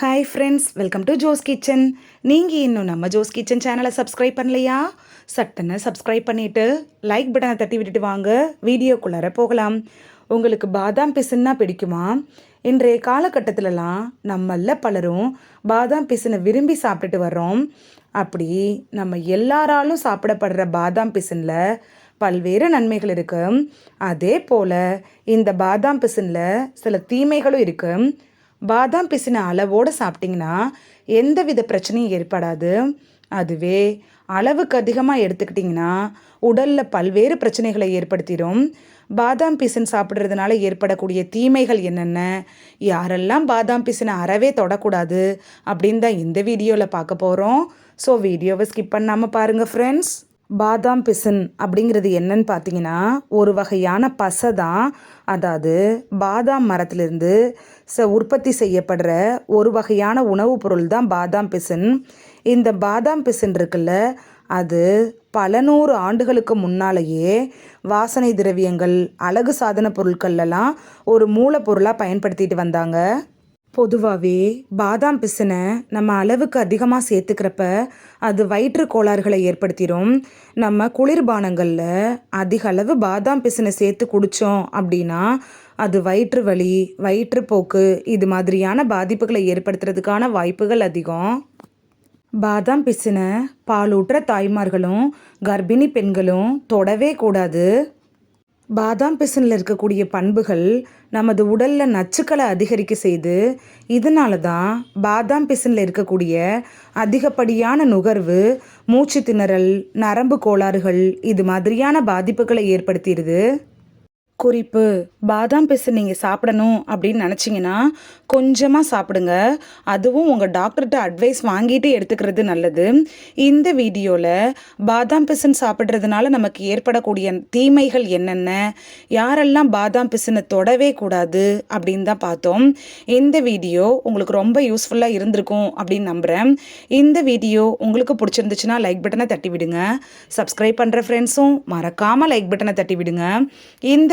Hi friends welcome to Jos kitchen நீங்கள் இன்னும் நம்ம ஜோஸ் கிச்சன் சேனலை சப்ஸ்கிரைப் பண்ணலையா? சட்டனை சப்ஸ்கிரைப் பண்ணிவிட்டு லைக் பட்டனை தட்டி விட்டுட்டு வாங்க. வீடியோக்குள்ளார போகலாம். உங்களுக்கு பாதாம் பிசுன்னா பிடிக்குமா? இன்றைய காலகட்டத்திலலாம் நம்மள பலரும் பாதாம் பிசுனை விரும்பி சாப்பிட்டுட்டு வர்றோம். அப்படி நம்ம எல்லாராலும் சாப்பிடப்படுற பாதாம் பிசினில் பல்வேறு நன்மைகள் இருக்குது அதே போல் இந்த பாதாம் பிசினில் சில தீமைகளும் இருக்குது பாதாம் பிசின அளவோடு சாப்பிட்டிங்கன்னா எந்த வித பிரச்சனையும் ஏற்படாது. அதுவே அளவுக்கு அதிகமாக எடுத்துக்கிட்டிங்கன்னா உடலில் பல்வேறு பிரச்சனைகளை ஏற்படுத்திடும் பாதாம் பிசின் சாப்பிட்றதுனால ஏற்படக்கூடிய தீமைகள் என்னென்ன? யாரெல்லாம் பாதாம் பிசினை அறவே தொடக்கூடாது அப்படின்னு தான் இந்த வீடியோவில் பார்க்க போகிறோம் ஸோ வீடியோவை ஸ்கிப் பண்ணாமல் பாருங்கள் ஃப்ரெண்ட்ஸ் பாதாம் பிசின் அப்படிங்கிறது என்னன்னு பார்த்தீங்கன்னா ஒரு வகையான பசை தான். அதாவது பாதாம் மரத்திலிருந்து ச உற்பத்தி செய்யப்படுற ஒரு வகையான உணவுப் பொருள் தான் பாதாம் பிசின். இந்த பாதாம் பிசின் இருக்குல்ல அது பல நூறு ஆண்டுகளுக்கு முன்னாலேயே வாசனை திரவியங்கள் அழகு சாதன பொருட்கள்லாம் ஒரு மூலப்பொருளாக பயன்படுத்திட்டு வந்தாங்க. பொதுவாகவே பாதாம் பிசினை நம்ம அளவுக்கு அதிகமாக சேர்த்துக்கிறப்ப அது வயிற்று கோளாறுகளை ஏற்படுத்திடும் நம்ம குளிர்பானங்களில் அதிக அளவு பாதாம் பிசினை சேர்த்து குடித்தோம் அப்படின்னா அது வயிற்று வலி வயிற்றுப்போக்கு இது மாதிரியான பாதிப்புகளை ஏற்படுத்துறதுக்கான வாய்ப்புகள் அதிகம். பாதாம் பிசினை பாலூட்டுற தாய்மார்களும் கர்ப்பிணி பெண்களும் தொடவே கூடாது. பாதாம் பிசினில் இருக்கக்கூடிய பண்புகள் நமது உடலில் நச்சுக்களை அதிகரிக்க செய்து இதனால தான் பாதாம் பிசினில் இருக்கக்கூடிய அதிகப்படியான நுகர்வு மூச்சு திணறல் நரம்பு கோளாறுகள் இது மாதிரியான பாதிப்புகளை ஏற்படுத்திடுது. குறிப்பு பாதாம் பிசு நீங்கள் சாப்பிடணும் அப்படின்னு நினச்சிங்கன்னா கொஞ்சமாக சாப்பிடுங்க. அதுவும் உங்கள் டாக்டர்கிட்ட அட்வைஸ் வாங்கிட்டு எடுத்துக்கிறது நல்லது. இந்த வீடியோவில் பாதாம் பிசுன்னு சாப்பிட்றதுனால நமக்கு ஏற்படக்கூடிய தீமைகள் என்னென்ன? யாரெல்லாம் பாதாம் பிசுனை தொடவே கூடாது? அப்படின்னு தான் பார்த்தோம். இந்த வீடியோ உங்களுக்கு ரொம்ப யூஸ்ஃபுல்லாக இருந்திருக்கும் அப்படின்னு நம்புகிறேன் இந்த வீடியோ உங்களுக்கு பிடிச்சிருந்துச்சுன்னா லைக் பட்டனை தட்டி விடுங்க சப்ஸ்கிரைப் பண்ணுற ஃப்ரெண்ட்ஸும் மறக்காமல் லைக் பட்டனை தட்டி விடுங்க இந்த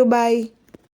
you. Bye.